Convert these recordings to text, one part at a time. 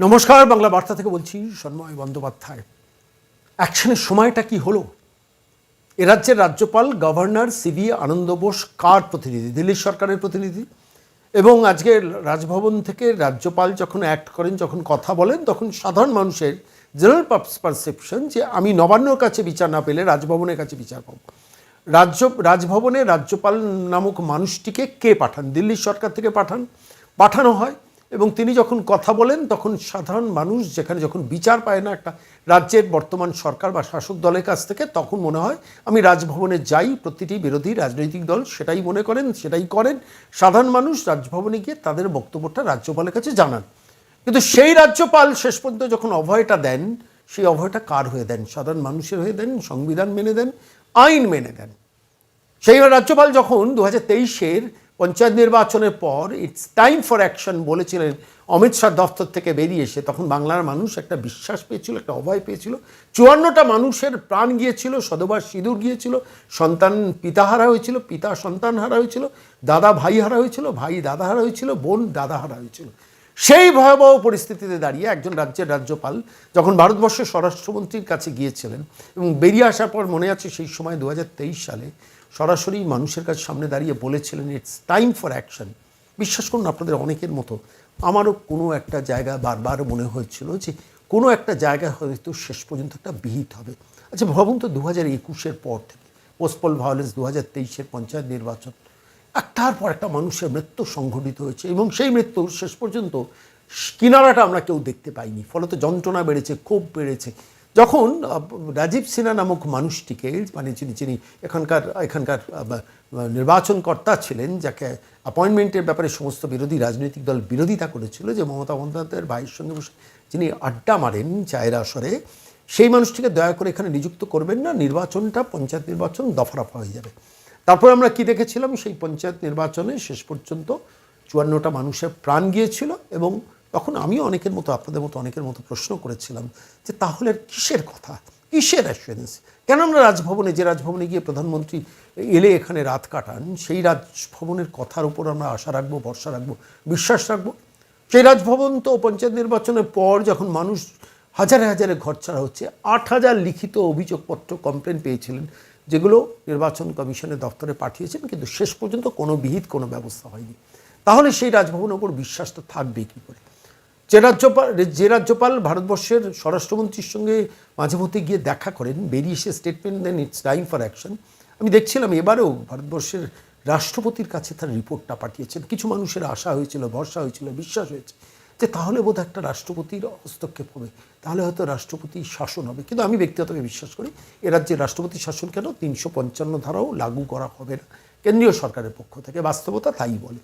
নমস্কার, বাংলা বার্তা থেকে বলছি সন্ময় বন্দ্যোপাধ্যায়। অ্যাকশনের সময়টা কি হলো? এ রাজ্যের রাজ্যপাল, গভর্নর সিবি আনন্দ বোস কার প্রতিনিধি? দিল্লির সরকারের প্রতিনিধি? এবং আজকে রাজভবন থেকে রাজ্যপাল যখন অ্যাক্ট করেন, যখন কথা বলেন, তখন সাধারণ মানুষের জেনারেল পারসেপশন যে আমি নবান্নর কাছে বিচার না পেলে রাজভবনের কাছে বিচার পাবো। রাজ্য, রাজভবনে রাজ্যপাল নামক মানুষটিকে কে পাঠান? দিল্লির সরকার থেকে পাঠান? পাঠানো হয়। এবং তিনি যখন কথা বলেন, তখন সাধারণ মানুষ যেখানে যখন বিচার পায় না একটা রাজ্যের বর্তমান সরকার বা শাসক দলের কাছ থেকে, তখন মনে হয় আমি রাজভবনে যাই, প্রতিটি বিরোধী রাজনৈতিক দল সেটাই মনে করেন, সেটাই করেন। সাধারণ মানুষ রাজভবনে গিয়ে তাদের বক্তব্যটা রাজ্যপালের কাছে জানান। কিন্তু সেই রাজ্যপাল শেষ পর্যন্ত যখন অভয়টা দেন, সেই অভয়টা কার হয়ে দেন? সাধারণ মানুষের হয়ে দেন, সংবিধান মেনে দেন, আইন মেনে দেন। সেই রাজ্যপাল যখন দু হাজার তেইশের পঞ্চায়েত নির্বাচনের পর ইটস টাইম ফর অ্যাকশন বলেছিলেন। অমিত শাহ দফতর থেকে বেরিয়ে এসে তখন বাংলার মানুষ একটা বিশ্বাস পেয়েছিল, একটা অভয় পেয়েছিল। চুয়ান্নটা মানুষের প্রাণ গিয়েছিল, সদবার সিঁদুর গিয়েছিল, সন্তান পিতা হারা হয়েছিল, পিতা সন্তান হারা হয়েছিল, দাদা ভাই হারা হয়েছিল, ভাই দাদা হারা হয়েছিল, বোন দাদা হারা হয়েছিল। সেই ভয়াবহ পরিস্থিতিতে দাঁড়িয়ে একজন রাজ্যের রাজ্যপাল যখন ভারতবর্ষের স্বরাষ্ট্রমন্ত্রীর কাছে গিয়েছিলেন এবং বেরিয়ে আসার পর মনে আছে সেই সময় দু হাজার তেইশ সালে সরাসরি মানুষের কাছে সামনে দাঁড়িয়ে বলেছিলেন ইটস টাইম ফর অ্যাকশন বিশ্বাস করুন, আপনাদের অনেকের মতো আমারও কোনো একটা জায়গা বারবার মনে হয়েছিল যে কোনো একটা জায়গা হয়তো শেষ পর্যন্ত একটা বিহিত হবে। আচ্ছা ভাবুন তো দু হাজার একুশের পর থেকে, পোস্টপল ভায়োলেন্স দু হাজার তেইশের পঞ্চায়েত নির্বাচন একটার পর একটা মানুষের মৃত্যু সংঘটিত হয়েছে এবং সেই মৃত্যু শেষ পর্যন্ত কিনারাটা আমরা কেউ দেখতে পাইনি। ফলত যন্ত্রণা বেড়েছে, ক্ষোভ বেড়েছে। যখন রাজীব সিনহা নামক মানুষটিকে মানে যিনি যিনি এখানকার এখানকার নির্বাচন কর্তা ছিলেন, যাকে অ্যাপয়েন্টমেন্টের ব্যাপারে সমস্ত বিরোধী রাজনৈতিক দল বিরোধিতা করেছিল, যে মমতা বন্দ্যোপাধ্যায়ের ভাইয়ের সঙ্গে বসে যিনি আড্ডা মারেন চায়ের আসরে, সেই মানুষটিকে দয়া করে এখানে নিযুক্ত করবেন না, নির্বাচনটা পঞ্চায়েত নির্বাচন দফারফা হয়ে যাবে। তারপরে আমরা কি দেখেছিলাম? সেই পঞ্চায়েত নির্বাচনে শেষ পর্যন্ত চুয়ান্নটা মানুষের প্রাণ গিয়েছিল এবং তখন আমিও অনেকের মতো, আপনাদের মতো অনেকের মতো প্রশ্ন করেছিলাম যে তাহলে কিসের কথা? কিসের অ্যাসুরেন্স কেন আমরা রাজভবনে, যে রাজভবনে গিয়ে প্রধানমন্ত্রী এলে এখানে রাত কাটান, সেই রাজভবনের কথার উপর আমরা আশা রাখব, ভরসা রাখব, বিশ্বাস রাখব? সেই রাজভবন তো পঞ্চায়েত নির্বাচনের পর যখন মানুষ হাজারে হাজারে ঘর ছাড়া হচ্ছে, আট হাজার লিখিত অভিযোগপত্র কমপ্লেন পেয়েছিলেন, যেগুলো নির্বাচন কমিশনের দপ্তরে পাঠিয়েছেন, কিন্তু শেষ পর্যন্ত কোনো বিহিত কোনো ব্যবস্থা হয়নি। তাহলে সেই রাজভবনের উপর তো থাকবে কী করে? যে রাজ্যপাল যে রাজ্যপাল ভারতবর্ষের স্বরাষ্ট্রমন্ত্রীর সঙ্গে মাঝে মধ্যে গিয়ে দেখা করেন, বেরিয়ে এসে স্টেটমেন্ট দেন ইটস টাইম ফর অ্যাকশন আমি দেখছিলাম এবারেও ভারতবর্ষের রাষ্ট্রপতির কাছে তার রিপোর্টটা পাঠিয়েছেন। কিছু মানুষের আশা হয়েছিল, ভরসা হয়েছিল, বিশ্বাস হয়েছে যে তাহলে বোধ একটা রাষ্ট্রপতির হস্তক্ষেপ হবে। তাহলে হয়তো রাষ্ট্রপতি শাসন হবে। কিন্তু আমি ব্যক্তিগতভাবে বিশ্বাস করি, এ রাজ্যের রাষ্ট্রপতি শাসন কেন তিনশো পঞ্চান্ন ধারাও লাগু করা হবে না। কেন্দ্রীয় সরকারের পক্ষ থেকে বাস্তবতা তাই বলে।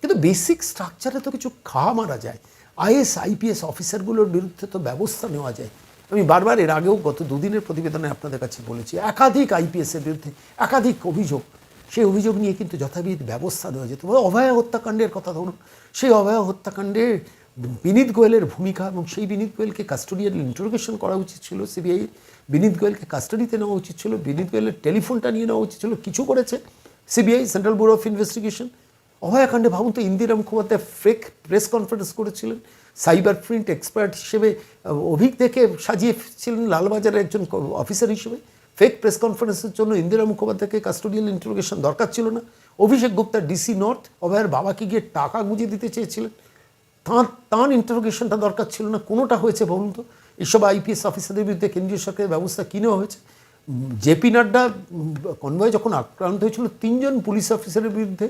কিন্তু বেসিক স্ট্রাকচারে তো কিছু খাওয়া মারা যায়। আইএস, আইপিএস অফিসারগুলোর বিরুদ্ধে তো ব্যবস্থা নেওয়া যায়। আমি বারবার এর আগেও গত দুদিনের প্রতিবেদনে আপনাদের কাছে বলেছি, একাধিক আইপিএসের বিরুদ্ধে একাধিক অভিযোগ, সেই অভিযোগ নিয়ে কিন্তু যথাবিধ ব্যবস্থা নেওয়া যেত। অভয়া হত্যাকাণ্ডের কথা ধরুন, সেই অভয়া হত্যাকাণ্ডে বিনীত গোয়েলের ভূমিকা এবং সেই বিনীত গোয়েলকে কাস্টোডিয়াল ইন্টারোগেশন করা উচিত ছিল সিবিআই বিনীত গোয়েলকে কাস্টাডিতে নেওয়া উচিত ছিল, বিনীত গোয়েলের টেলিফোনটা নিয়ে নেওয়া উচিত ছিল, কিছু করেছে CBI central bureau of investigation অভয়াকাণ্ডে ভাবুন তো, Indira Mukhopadhyay fake press conference করেছিলেন সাইবার প্রিন্ট এক্সপার্ট হিসেবে অভিক দেখে সাজিয়েছিলেন লালবাজারের একজন অফিসার হিসেবে। ফেক প্রেস কনফারেন্সের জন্য ইন্দিরা মুখোপাধ্যায়কে কাস্টোডিয়াল ইন্টারোগেশন দরকার ছিল না। অভিষেক গুপ্তা ডিসি নর্থ অভয়ের বাবাকে গিয়ে টাকা গুঁজে দিতে চেয়েছিলেন। তাঁর তাঁর ইন্টারোগেশনটা দরকার ছিল না, কোনোটা হয়েছে বলুন তো? এইসব আইপিএস অফিসারদের বিরুদ্ধে কেন্দ্রীয় সরকারের ব্যবস্থা কী নেওয়া হয়েছে? জেপি নাড্ডা কনভয় যখন আক্রান্ত হয়েছিল, তিনজন পুলিশ অফিসারের বিরুদ্ধে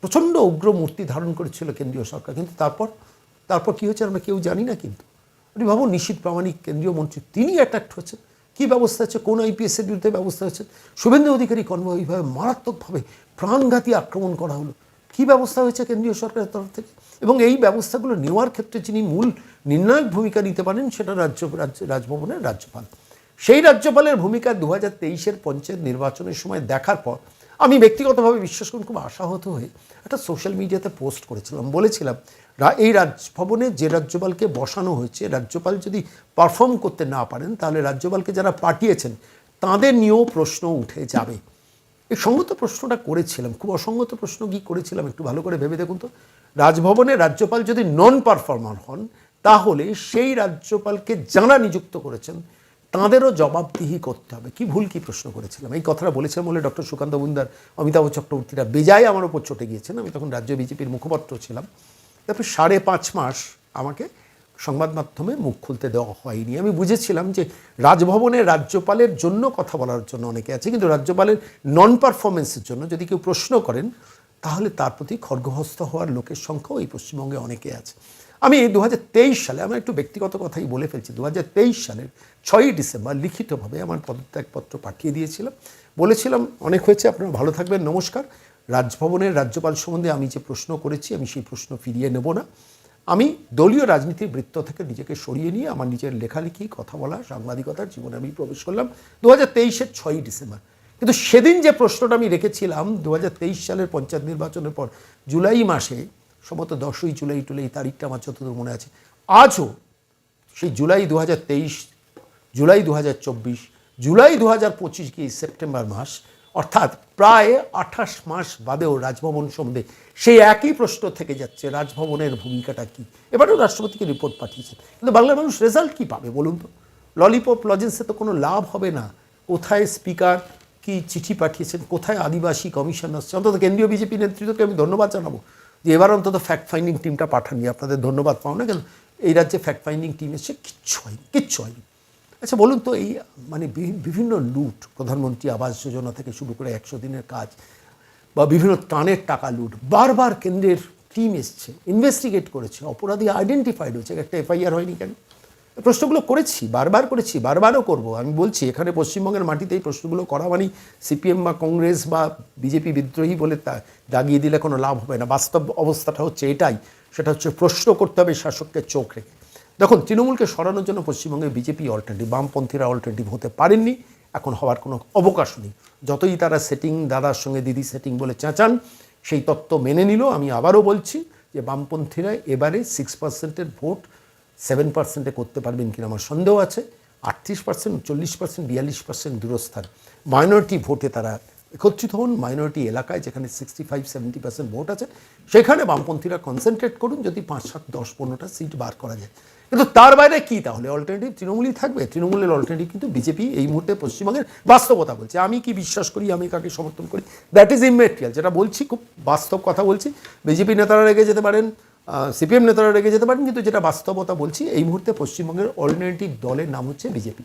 প্রচণ্ড উগ্র মূর্তি ধারণ করেছিল কেন্দ্রীয় সরকার। কিন্তু তারপর তারপর কী হয়েছে আমরা কেউ জানি না কিন্তু। আপনি ভাবুন নিশীত প্রামাণিক কেন্দ্রীয় মন্ত্রী তিনি অ্যাট্রাক্ট হয়েছে কী ব্যবস্থা হচ্ছে? কোন আইপিএসের বিরুদ্ধে ব্যবস্থা হচ্ছে? শুভেন্দু অধিকারী কনভয় এইভাবে মারাত্মকভাবে প্রাণঘাতী আক্রমণ করা হলো। কী ব্যবস্থা হয়েছে কেন্দ্রীয় সরকারের তরফ থেকে? এবং এই ব্যবস্থাগুলো নেওয়ার ক্ষেত্রে যিনি মূল নির্ণায়ক ভূমিকা নিতে পারেন সেটা রাজ্য রাজ্য, রাজভবনের রাজ্যপাল। সেই রাজ্যপালের ভূমিকা দু হাজার তেইশের পঞ্চায়েত নির্বাচনের সময় দেখার পর আমি ব্যক্তিগতভাবে বিশ্বাস করুন, খুব আশাহত হয়ে একটা সোশ্যাল মিডিয়াতে পোস্ট করেছিলাম। বলেছিলাম এই রাজভবনে যে রাজ্যপালকে বসানো হয়েছে, রাজ্যপাল যদি পারফর্ম করতে না পারেন, তাহলে রাজ্যপালকে যারা পাঠিয়েছেন, তাদের নিয়েও প্রশ্ন উঠে যাবে। এই সঙ্গত প্রশ্নটা করেছিলাম। খুব অসঙ্গত প্রশ্ন কি করেছিলাম, একটু ভালো করে ভেবে দেখুন তো। রাজভবনে রাজ্যপাল যদি নন পারফর্মার হন, তাহলে সেই রাজ্যপালকে যারা নিযুক্ত করেছেন তাঁদেরও জবাবদিহি করতে হবে। কি ভুল কি প্রশ্ন করেছিলাম? এই কথাটা বলেছিলাম বলে ডক্টর সুকান্ত বুন্দার, অমিতাভ চক্রবর্তীরা বেজায় আমার ওপর চটে গিয়েছেন। আমি তখন রাজ্য বিজেপির মুখপাত্র ছিলাম। তারপর সাড়ে পাঁচ মাস আমাকে সংবাদ মাধ্যমে মুখ খুলতে দেওয়া হয়নি। আমি বুঝেছিলাম যে রাজভবনের রাজ্যপালের জন্য কথা বলার জন্য অনেকে আছে, কিন্তু রাজ্যপালের নন পারফরমেন্সের জন্য যদি কেউ প্রশ্ন করেন, তাহলে তার প্রতি খড়গহস্ত হওয়ার লোকের সংখ্যাও এই পশ্চিমবঙ্গে অনেকে আছে। আমি দু হাজার তেইশ সালে আমার একটু ব্যক্তিগত কথাই বলে ফেলছি। দু হাজার তেইশ সালের ছয়ই ডিসেম্বর লিখিতভাবে আমার পদত্যাগপত্র পাঠিয়ে দিয়েছিলাম। বলেছিলাম, অনেক হয়েছে, আপনারা ভালো থাকবেন, নমস্কার। রাজভবনের রাজ্যপাল সম্বন্ধে আমি যে প্রশ্ন করেছি, আমি সেই প্রশ্ন ফিরিয়ে নেব না। আমি দলীয় রাজনীতির বৃত্ত থেকে নিজেকে সরিয়ে নিয়ে আমার নিজের লেখালেখি, কথা বলা, সাংবাদিকতার জীবনে আমি প্রবেশ করলাম দু হাজার তেইশের ছয়ই ডিসেম্বর। কিন্তু সেদিন যে প্রশ্নটা আমি রেখেছিলাম দু হাজার তেইশ সালের পঞ্চায়েত নির্বাচনের পর জুলাই মাসে সম্ভবত দশই জুলাই টুলাই তারিখটা আমার যতদূর মনে আছে। আজও সেই জুলাই দু হাজার তেইশ, জুলাই দু হাজার চব্বিশ, জুলাই দু হাজার পঁচিশ কি সেপ্টেম্বর মাস, অর্থাৎ প্রায় আঠাশ মাস বাদেও রাজভবন সম্বন্ধে সেই একই প্রশ্ন থেকে যাচ্ছে, রাজভবনের ভূমিকাটা কি? এবারেও রাষ্ট্রপতিকে রিপোর্ট পাঠিয়েছেন। কিন্তু বাংলার মানুষ রেজাল্ট কী পাবে বলুন তো? ললিপপ লজেন্সে তো কোনো লাভ হবে না। কোথায় স্পিকার কি চিঠি পাঠিয়েছেন? কোথায় আদিবাসী কমিশন আসছে অন্তত কেন্দ্রীয় বিজেপি নেতৃত্বকে আমি ধন্যবাদ জানাব। যে এবার অন্তত ফ্যাক্ট ফাইন্ডিং টিমটা পাঠাননি। আপনাদের ধন্যবাদ পাও না কেন এই রাজ্যে ফ্যাক্ট ফাইন্ডিং টিম এসে কিচ্ছু হয়নি কিচ্ছু হয়নি। আচ্ছা বলুন তো এই মানে বিভিন্ন লুট, প্রধানমন্ত্রী আবাস যোজনা থেকে শুরু করে একশো দিনের কাজ বা বিভিন্ন ত্রাণের টাকা লুট, বারবার কেন্দ্রের টিম এসছে ইনভেস্টিগেট করেছে, অপরাধী আইডেন্টিফাইড হয়েছে, একটা এফআইআর হয়নি কেন? প্রশ্নগুলো করেছি, বারবার করেছি, বারবারও করব। আমি বলছি, এখানে পশ্চিমবঙ্গের মাটিতে এই প্রশ্নগুলো করা মানে সিপিএম বা কংগ্রেস বা বিজেপি বিদ্রোহী বলে তা দাগিয়ে দিলে কোনো লাভ হবে না। বাস্তব অবস্থাটা হচ্ছে এটাই। সেটা হচ্ছে প্রশ্ন করতে হবে, শাসককে চোখ রেখে। দেখুন, তৃণমূলকে সরানোর জন্য পশ্চিমবঙ্গে বিজেপি অল্টারনেটিভ বামপন্থীরা অল্টারনেটিভ হতে পারেননি। এখন হওয়ার কোনো অবকাশ নেই। যতই তারা সেটিং দাদার সঙ্গে দিদি সেটিং বলে চেঁচান, সেই তত্ত্ব মেনে নিল। আমি আবারও বলছি যে বামপন্থীরা এবারে সিক্স পার্সেন্টের ভোট সেভেন পার্সেন্টে করতে পারবেন কিনা আমার সন্দেহ আছে। আটত্রিশ পার্সেন্ট, চল্লিশ পার্সেন্ট, বিয়াল্লিশ পার্সেন্ট দূরস্থান। মাইনরিটি ভোটে তারা একত্রিত হন। মাইনরিটি এলাকায় যেখানে sixty five, seventy percent vote আছে, সেখানে বামপন্থীরা কনসেন্ট্রেট করুন, যদি পাঁচ, সাত, দশ, পনেরোটা সিট বার করা যায়। কিন্তু তার বাইরে কি? তাহলে অল্টারনেটিভ তৃণমূলই থাকবে। তৃণমূলের অল্টারনেটিভ কিন্তু বিজেপি এই মুহূর্তে পশ্চিমবঙ্গের বাস্তবতা বলছে। আমি কি বিশ্বাস করি, আমি কাকে সমর্থন করি? দ্যাট ইজ ইমেটেরিয়াল যেটা বলছি, খুব বাস্তব কথা বলছি। বিজেপি নেতারা রেগে যেতে পারেন। সিপিএম নেতারা রেগে যেতে পারেন, কিন্তু যেটা বাস্তবতা বলছি, এই মুহূর্তে পশ্চিমবঙ্গের অল্টারনেটিভ দলের নাম হচ্ছে বিজেপি।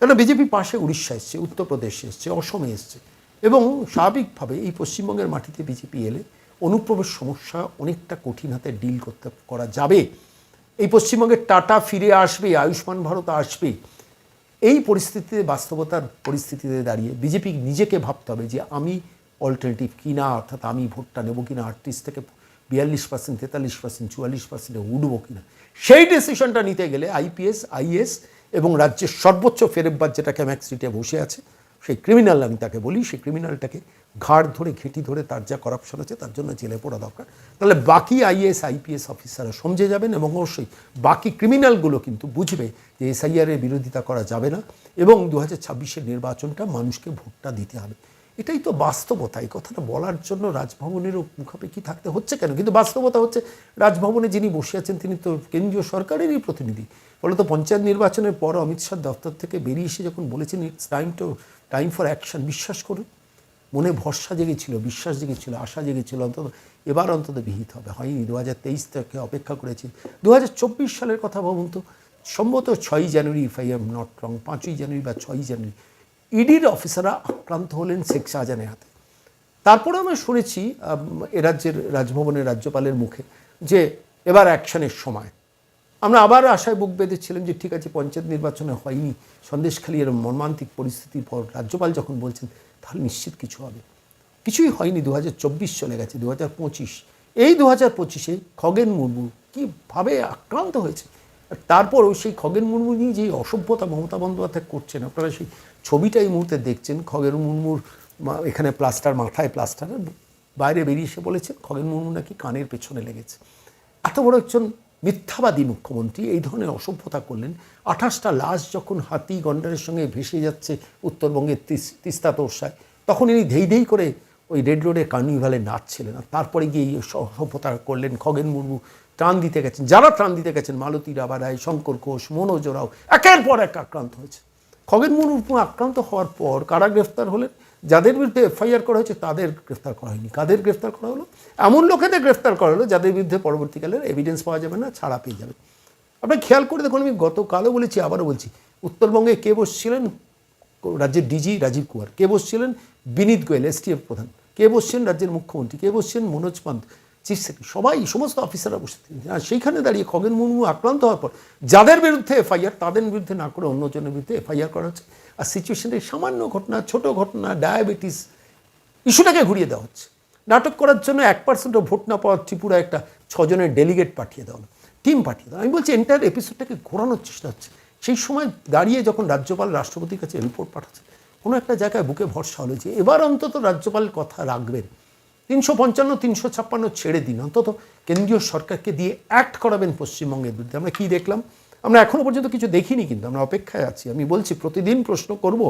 কেন বিজেপি পাশে উড়িষ্যা এসছে, উত্তরপ্রদেশ এসছে, অসমে এসছে, এবং স্বাভাবিকভাবে এই পশ্চিমবঙ্গের মাটিতে বিজেপি এলে অনুপ্রবেশ সমস্যা অনেকটা কঠিন হাতে ডিল করতে, করা যাবে। এই পশ্চিমবঙ্গের টাটা ফিরে আসবে, আয়ুষ্মান ভারত আসবে। এই পরিস্থিতিতে, বাস্তবতার পরিস্থিতিতে দাঁড়িয়ে বিজেপি নিজেকে ভাবতে হবে যে আমি অল্টারনেটিভ কিনা, অর্থাৎ আমি ভোটটা নেব কিনা আটত্রিশ থেকে বিয়াল্লিশ পার্সেন্ট তেতাল্লিশ পার্সেন্ট চুয়াল্লিশ পার্সেন্টে উঠবো কিনা? সেই ডিসিশনটা নিতে গেলে আইপিএস আইএস এবং রাজ্যের সর্বোচ্চ ফেরেববাদ যেটা ক্যাম্যাক সিটে বসে আছে, সেই ক্রিমিনাল আমি তাকে বলি, সেই ক্রিমিনালটাকে ঘাড় ধরে, ঘেঁটি ধরে তার যা করাপশন আছে তার জন্য জেলে পড়া দরকার। তাহলে বাকি আইএস আইপিএস অফিসাররা সমঝে যাবেন এবং অবশ্যই বাকি ক্রিমিনালগুলো কিন্তু বুঝবে যে এসআইআরের বিরোধিতা করা যাবে না এবং দু হাজার নির্বাচনটা মানুষকে ভোটটা দিতে হবে। এটাই তো বাস্তবতা। এই কথাটা বলার জন্য রাজভবনেরও মুখাপেক্ষি থাকতে হচ্ছে কেন? কিন্তু বাস্তবতা হচ্ছে রাজভবনে যিনি বসে আছেন, তিনি তো কেন্দ্রীয় সরকারেরই প্রতিনিধি। ফলত পঞ্চায়েত নির্বাচনের পর অমিত শাহ দপ্তর থেকে বেরিয়ে এসে যখন বলেছেন it's time to time for action বিশ্বাস করুন, মনে ভরসা জেগেছিল, বিশ্বাস জেগেছিল, আশা জেগেছিল, অন্তত এবার অন্তত বিহিত হবে। হয়নি দু হাজার তেইশ থেকে অপেক্ষা করেছি দু হাজার চব্বিশ সালের কথা ভাবুন তো, সম্ভবত ছয়ই January if I am not wrong পাঁচই জানুয়ারি বা ছয়ই জানুয়ারি। ইডির অফিসাররা আক্রান্ত হলেন শেখ শাহজাহানের হাতে। তারপরে আমরা শুনেছি আম, এ রাজ্যের রাজভবনের রাজ্যপালের মুখে যে এবার অ্যাকশনের সময়। আমরা আবার আশায় বুক বেঁধেছিলাম যে ঠিক আছে পঞ্চায়েত নির্বাচনে হয়নি। সন্দেশখালী এর মর্মান্তিক পরিস্থিতির পর রাজ্যপাল যখন বলছেন তাহলে নিশ্চিত কিছু হবে। কিছুই হয়নি দু হাজার চব্বিশ চলে গেছে দু হাজার পঁচিশ। এই দু হাজার পঁচিশে খগেন মুর্মু কীভাবে আক্রান্ত হয়েছে? তারপরও সেই খগেন মুর্মু নিয়ে যে অসভ্যতা মমতা বন্দ্যোপাধ্যায় করছেন আপনারা সেই ছবিটা এই মুহূর্তে দেখছেন খগেন মুর্মুর এখানে প্লাস্টার মাথায় প্লাস্টার, বাইরে বেরিয়ে এসে বলেছেন খগেন মুর্মু নাকি কানের পেছনে লেগেছে। এত বড় একজন মিথ্যাবাদী মুখ্যমন্ত্রী এই ধরনের অসভ্যতা করলেন, আঠাশটা লাশ যখন হাতি গন্ডারের সঙ্গে ভেসে যাচ্ছে উত্তরবঙ্গের তিস- তিস্তা তোরসায়, তখন ইনি ধেই ধেই করে ওই রেড রোডে কার্নিভালে নাচছিলেন। আর তারপরে গিয়ে এই অসভ্যতা করলেন খগেন মুর্মু, ত্রাণ দিতে গেছেন। যারা ত্রাণ দিতে গেছেন, মালতী রাবারায়, শঙ্কর ঘোষ, মনোজ রাও একের পর এক আক্রান্ত হয়েছে খগেন মুর্মু আক্রান্ত হওয়ার পর কারা গ্রেফতার হলেন? যাদের বিরুদ্ধে এফআইআর করা হয়েছে, তাদের গ্রেফতার করা হয়নি। কাদের গ্রেফতার করা হলো? এমন লোকেদের গ্রেফতার করা হলো যাদের বিরুদ্ধে পরবর্তীকালে এভিডেন্স পাওয়া যাবে না, ছাড়া পেয়ে যাবে। আপনার খেয়াল করে দেখুন, আমি গতকালও বলেছি, আবারও বলছি, উত্তরবঙ্গে কে বসছিলেন? রাজ্যের ডিজি রাজীব কুমার। কে বসছিলেন? বিনীত গোয়েল এসটিএফ প্রধান। কে বসছেন? রাজ্যের মুখ্যমন্ত্রী। কে বসছেন? মনোজ পান্ত। চিফ সেক্রেটারি, সবাই, সমস্ত অফিসাররা বসে আর সেইখানে দাঁড়িয়ে খগেন মুর্মু আক্রান্ত হওয়ার পর, যাদের বিরুদ্ধে এফআইআর, তাদের বিরুদ্ধে না করে অন্যজনের বিরুদ্ধে এফআইআর করা হচ্ছে। আর সিচুয়েশনের সামান্য ঘটনা, ছোট ঘটনা ডায়াবেটিস ইস্যুটাকে ঘুরিয়ে দেওয়া হচ্ছে। নাটক করার জন্য এক পার্সেন্টও ভোট না পাওয়ার ত্রিপুরা একটা ছজনের ডেলিগেট পাঠিয়ে দেওয়া টিম পাঠিয়ে দেওয়া আমি বলছি এন্টায়ার এপিসোডটাকে ঘোরানোর চেষ্টা হচ্ছে। সেই সময় দাঁড়িয়ে যখন রাজ্যপাল রাষ্ট্রপতির কাছে রিপোর্ট পাঠাচ্ছে, কোনো একটা জায়গায় বুকে ভরসা হলো যে এবার অন্তত রাজ্যপাল কথা রাখবেন। তিনশো পঞ্চান্ন, তিনশো ছাপ্পান্ন ছেড়ে দিন। অন্তত কেন্দ্রীয় সরকারকে দিয়ে অ্যাক্ট করাবেন পশ্চিমবঙ্গের বিরুদ্ধে। আমরা কি দেখলাম? আমরা এখনও পর্যন্ত কিছু দেখিনি কিন্তু, আমরা অপেক্ষায় আছি। আমি বলছি, প্রতিদিন প্রশ্ন করব,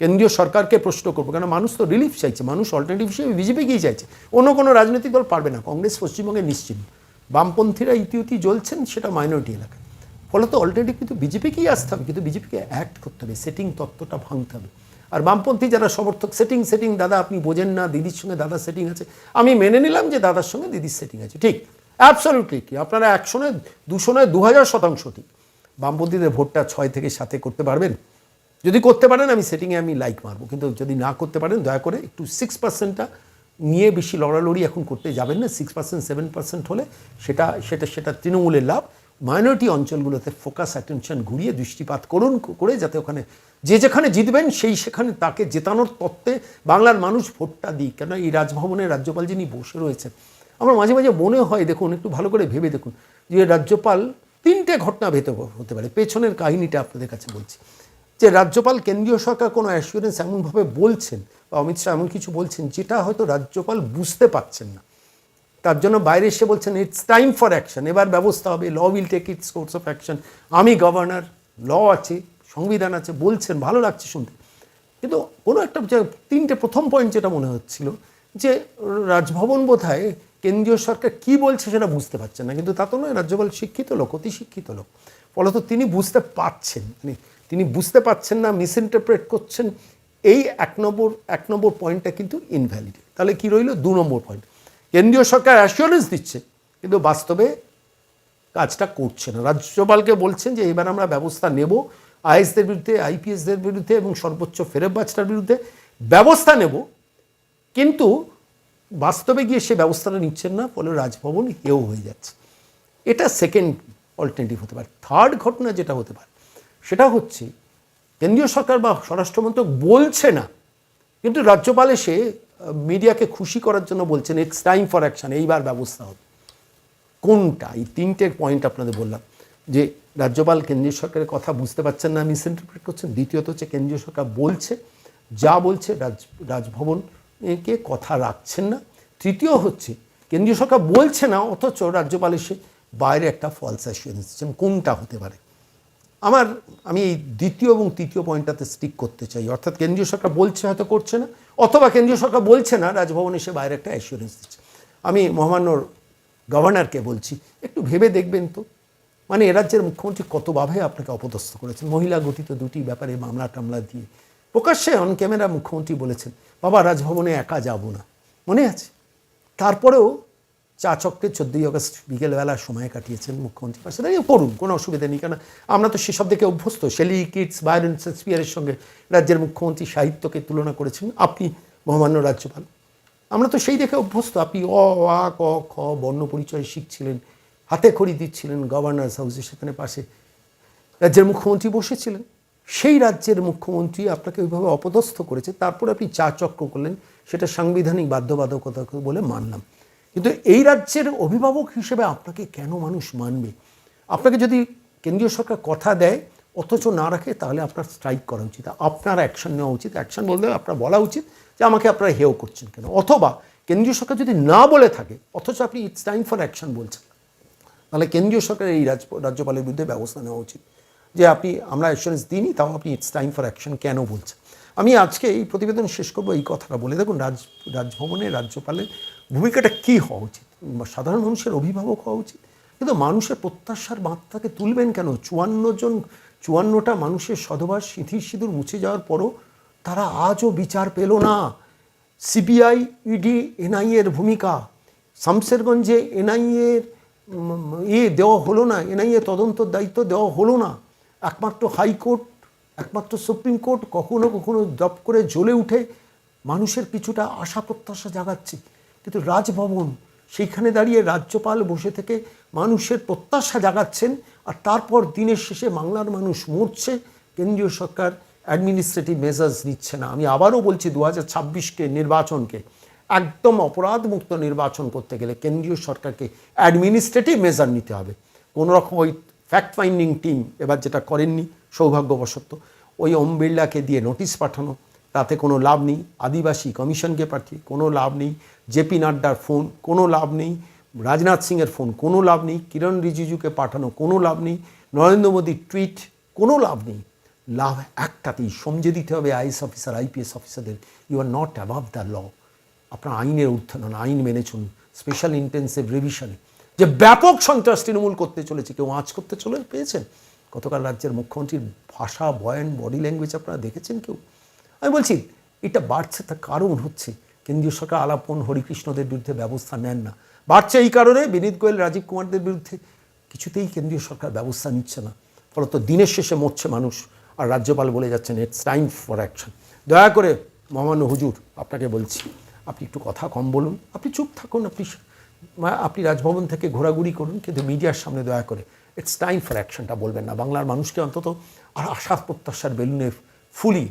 কেন্দ্রীয় সরকারকে প্রশ্ন করব কেন মানুষ তো রিলিফ চাইছে, মানুষ অল্টারনেটিভ হিসেবে বিজেপিকেই চাইছে? অন্য কোনো রাজনৈতিক দল পারবে না, কংগ্রেস পশ্চিমবঙ্গে নিশ্চিন্ত বামপন্থীরা ইতিউতি জ্বলছেন, সেটা মাইনরিটি এলাকায় ফলত অল্টারনেটিভ কিন্তু বিজেপিকেই আসতে হবে, কিন্তু বিজেপিকে অ্যাক্ট করতে হবে সেটিং তত্ত্বটা ভাঙতে হবে। আর বামপন্থী যারা সমর্থক সেটিং সেটিং দাদা আপনি বোঝেন না, দিদির সঙ্গে দাদা সেটিং আছে। আমি মেনে নিলাম যে দাদার সঙ্গে দিদির সেটিং আছে। ঠিক অ্যাবসলিউটলি কি আপনারা একশো নয়, দুশো নয় দু হাজার শতাংশ ঠিক। বামপন্থীদের ভোটটা ছয় থেকে সাতে করতে পারবেন। যদি করতে পারেন, আমি সেটিংয়ে আমি লাইক মারবো। কিন্তু যদি না করতে পারেন, দয়া করে একটু সিক্স পার্সেন্টটা নিয়ে বেশি লড়ালড়ি এখন করতে যাবেন না। সিক্স পার্সেন্ট সেভেন পার্সেন্ট হলে সেটা সেটা সেটা তৃণমূলের লাভ। মাইনরিটি অঞ্চলগুলোতে ফোকাস অ্যাটেনশন ঘুরিয়ে দৃষ্টিপাত করুন, করে যাতে ওখানে যে যেখানে জিতবেন, সেই সেখানে তাকে জেতানোর তত্ত্বে বাংলার মানুষ ভোটটা দিই কেন এই রাজভবনে রাজ্যপাল যিনি বসে রয়েছেন, আমার মাঝে মাঝে মনে হয়, দেখুন, একটু ভালো করে ভেবে দেখুন, যে রাজ্যপাল তিনটে ঘটনা ভেতর হতে পারে। পেছনের কাহিনীটা আপনাদের কাছে বলছি। যে রাজ্যপাল কেন্দ্রীয় সরকার কোনো অ্যাসিওরেন্স এমনভাবে বলছেন, বা অমিত শাহ এমন কিছু বলছেন, যেটা হয়তো রাজ্যপাল বুঝতে পারছেন না। তার জন্য বাইরে এসে বলছেন ইটস টাইম ফর অ্যাকশন এবার ব্যবস্থা হবে law will take its course of action আমি গভর্নর ল আছে, সংবিধান আছে, বলছেন, ভালো লাগছে শুনতে। কিন্তু কোনো একটা তিনটে প্রথম পয়েন্ট যেটা মনে হচ্ছিল, যে রাজভবন বোধহয় কেন্দ্রীয় সরকার কি বলছে সেটা বুঝতে পারছেন না। কিন্তু তা তো নয়, রাজ্যপাল শিক্ষিত লোক, অতি শিক্ষিত লোক। ফলত তিনি বুঝতে পারছেন মানে তিনি বুঝতে পারছেন না মিস ইন্টারপ্রেট করছেন, এই এক নম্বর এক নম্বর পয়েন্টটা কিন্তু ইনভ্যালিড তাহলে কি রইল? দু নম্বর পয়েন্ট কেন্দ্রীয় সরকার অ্যাসিওরেন্স দিচ্ছে, কিন্তু বাস্তবে কাজটা করছে না। রাজ্যপালকে বলছেন যে এবার আমরা ব্যবস্থা নেব, আইএসদের বিরুদ্ধে, আইপিএসদের বিরুদ্ধে এবং সর্বোচ্চ ফেরত বাজটার বিরুদ্ধে ব্যবস্থা নেব, কিন্তু বাস্তবে গিয়ে সে ব্যবস্থাটা নিচ্ছেন না, ফলে রাজভবন হেও হয়ে যাচ্ছে। এটা সেকেন্ড অল্টারনেটিভ হতে পারে। থার্ড ঘটনা যেটা হতে পারে, সেটা হচ্ছে কেন্দ্রীয় সরকার বা স্বরাষ্ট্রমন্ত্রক বলছে না কিন্তু রাজ্যপাল এসে মিডিয়াকে খুশি করার জন্য বলছেন ইটস টাইম ফর অ্যাকশন এইবার ব্যবস্থা হবে। কোনটা? এই তিনটে পয়েন্ট আপনাদের বললাম। যে রাজ্যপাল কেন্দ্রীয় সরকারের কথা বুঝতে পারছেন না মিসইন্টারপ্রেট করছেন। দ্বিতীয়ত হচ্ছে, কেন্দ্রীয় সরকার বলছে, যা বলছে, রাজ রাজভবন রাজভবনকে কথা রাখছেন না। তৃতীয় হচ্ছে, কেন্দ্রীয় সরকার বলছে না, অথচ রাজ্যপাল এসে বাইরে একটা ফলস অ্যাসিওরেন্স দিচ্ছেন। কোনটা হতে পারে? আমার, আমি এই দ্বিতীয় এবং তৃতীয় পয়েন্টটাতে স্টিক করতে চাই। অর্থাৎ কেন্দ্রীয় সরকার বলছে হয়তো করছে না, অথবা কেন্দ্রীয় সরকার বলছে না, রাজভবন এসে বাইরে একটা অ্যাসিওরেন্স দিচ্ছে। আমি মহামান্যর গভর্নরকে বলছি, একটু ভেবে দেখবেন তো। মানে এ রাজ্যের মুখ্যমন্ত্রী কতভাবে আপনাকে অপদস্থ করেছেন। মহিলা গঠিত দুটি ব্যাপারে মামলা টামলা দিয়ে। প্রকাশ্যে অন ক্যামেরা মুখ্যমন্ত্রী বলেছেন, বাবা, রাজভবনে একা যাব না। মনে আছে? তারপরেও চা চক্রে চোদ্দোই আগস্ট বিকেলবেলা সময় কাটিয়েছেন মুখ্যমন্ত্রী। পাশে দাঁড়িয়ে করুন কোনো অসুবিধা নেই। কেন আমরা তো সেসব দিকে অভ্যস্ত। শেলি, কিটস বায়রন শেক্সপিয়ারের সঙ্গে রাজ্যের মুখ্যমন্ত্রী সাহিত্যকে তুলনা করেছেন। আপনি মহামান্য রাজ্যপাল। আমরা তো সেই দেখে অভ্যস্ত। আপনি অ, আ, ক, খ, বর্ণ পরিচয় শিখছিলেন, হাতে খড়ি দিচ্ছিলেন গভর্নর্স হাউসে। সেখানে পাশে রাজ্যের মুখ্যমন্ত্রী বসেছিলেন। সেই রাজ্যের মুখ্যমন্ত্রী আপনাকে ওইভাবে অপদস্থ করেছে। তারপর আপনি চা চক্র করলেন। সেটা সাংবিধানিক বাধ্যবাধকতা বলে মানলাম। কিন্তু এই রাজ্যের অভিভাবক হিসেবে আপনাকে কেন মানুষ মানবে? আপনাকে যদি কেন্দ্রীয় সরকার কথা দেয়, অথচ না রাখে, তাহলে আপনার স্ট্রাইক করা উচিত। আপনার অ্যাকশন নেওয়া উচিত। অ্যাকশন বলতে আপনার বলা উচিত যে আমাকে আপনারা হেও করছেন কেন? অথবা কেন্দ্রীয় সরকার যদি না বলে থাকে, অথচ আপনি ইটস টাইম ফর অ্যাকশন বলছেন, তাহলে কেন্দ্রীয় সরকারের এই রাজ রাজ্যপালের বিরুদ্ধে ব্যবস্থা নেওয়া উচিত। যে আপনি, আমরা অ্যাসুরেন্স দিইনি, তাও আপনি ইটস টাইম ফর অ্যাকশন কেন বলছেন? আমি আজকে এই প্রতিবেদন শেষ করব, এই কথাটা বলে। দেখুন, রাজ, রাজভবনে, রাজ্যপালের ভূমিকাটা কী হওয়া উচিত? সাধারণ মানুষের অভিভাবক হওয়া উচিত? কিন্তু মানুষের প্রত্যাশার মাত্রাকে তুলবেন কেন? চুয়ান্ন জন, চুয়ান্নটা মানুষের সধবার সিঁথির সিঁদুর মুছে যাওয়ার পরও তারা আজও বিচার পেল না। সিবিআই, ইডি এনআইএর ভূমিকা। শামসেরগঞ্জে এনআইএর ইয়ে দেওয়া হলো না, এনআইএ তদন্তর দায়িত্ব দেওয়া হলো না। একমাত্র হাইকোর্ট, একমাত্র সুপ্রিম কোর্ট কখনো কখনো জব করে জ্বলে উঠে মানুষের কিছুটা আশা প্রত্যাশা জাগাচ্ছে। কিন্তু রাজভবন, সেইখানে দাঁড়িয়ে রাজ্যপাল বসে থেকে মানুষের প্রত্যাশা জাগাচ্ছেন আর তারপর দিনের শেষে বাংলার মানুষ মরছে, কেন্দ্রীয় সরকার অ্যাডমিনিস্ট্রেটিভ মেজার্স নিচ্ছে না। আমি আবারও বলছি, দু হাজার ছাব্বিশকে, নির্বাচনকে, একদম অপরাধমুক্ত নির্বাচন করতে গেলে কেন্দ্রীয় সরকারকে অ্যাডমিনিস্ট্রেটিভ মেজার নিতে হবে। কোনো রকম ওই ফ্যাক্ট ফাইন্ডিং টিম এবার যেটা করেননি, সৌভাগ্যবশত, ওই ওম বিড়লাকে দিয়ে নোটিশ পাঠানো তাতে কোনো লাভ নেই। আদিবাসী কমিশনকে পাঠিয়ে কোনো লাভ নেই। জেপি নাড্ডার ফোন কোনো লাভ নেই। রাজনাথ সিংয়ের ফোন কোনো লাভ নেই। কিরণ রিজিজুকে পাঠানো কোনো লাভ নেই। নরেন্দ্র মোদীর টুইট কোনো লাভ নেই। লাভ একটাতেই। সমঝে দিতে হবে আইএস অফিসার, আইপিএস অফিসারদের। You are not above the law আপনার আইনের নন আইন মেনে চলুন। স্পেশাল ইন্টেন্সিভ রিভিশনে যে ব্যাপক সন্ত্রাস তৃণমূল করতে চলেছে, কেউ আঁচ করতে চলে, পেয়েছেন? গতকাল রাজ্যের মুখ্যমন্ত্রীর ভাষা, বয়ান বডি ল্যাঙ্গুয়েজ আপনারা দেখেছেন কেউ? আমি বলছি, এটা বাড়ছে তার কারণ হচ্ছে, কেন্দ্রীয় সরকার আলাপন হরিকৃষ্ণদের বিরুদ্ধে ব্যবস্থা নেন না। বাড়ছে এই কারণে বিনীত গোয়েল, রাজীব কুমারদের বিরুদ্ধে কিছুতেই কেন্দ্রীয় সরকার ব্যবস্থা নিচ্ছে না। ফলত দিনের শেষে মরছে মানুষ, আর রাজ্যপাল বলে যাচ্ছেন ইটস টাইম ফর অ্যাকশন দয়া করে মহামান্য হুজুর, আপনাকে বলছি, আপনি একটু কথা কম বলুন, আপনি চুপ থাকুন, আপনি আপনি রাজভবন থেকে ঘোরাঘুরি করুন, কিন্তু মিডিয়ার সামনে দয়া করে ইটস টাইম ফর অ্যাকশনটা বলবেন না। বাংলার মানুষকে অন্তত আর আশা প্রত্যাশার বেলুনে ফুলি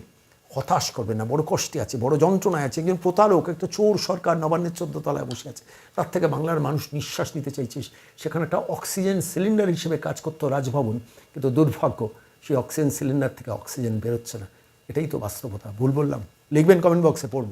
হতাশ করবেন না, বড় কষ্টে আছে, বড় যন্ত্রণায় আছে, একজন প্রতারক, একটা চোর সরকার নবান্নের তলায় বসে আছে। তার থেকে বাংলার মানুষ নিঃশ্বাস নিতে চাইছিস। সেখানে একটা অক্সিজেন সিলিন্ডার হিসেবে কাজ করতো রাজভবন, কিন্তু দুর্ভাগ্য, সেই অক্সিজেন সিলিন্ডার থেকে অক্সিজেন বেরোচ্ছে না। এটাই তো বাস্তবতা, ভুল বললাম। লিখবেন কমেন্ট বক্সে পড়ব।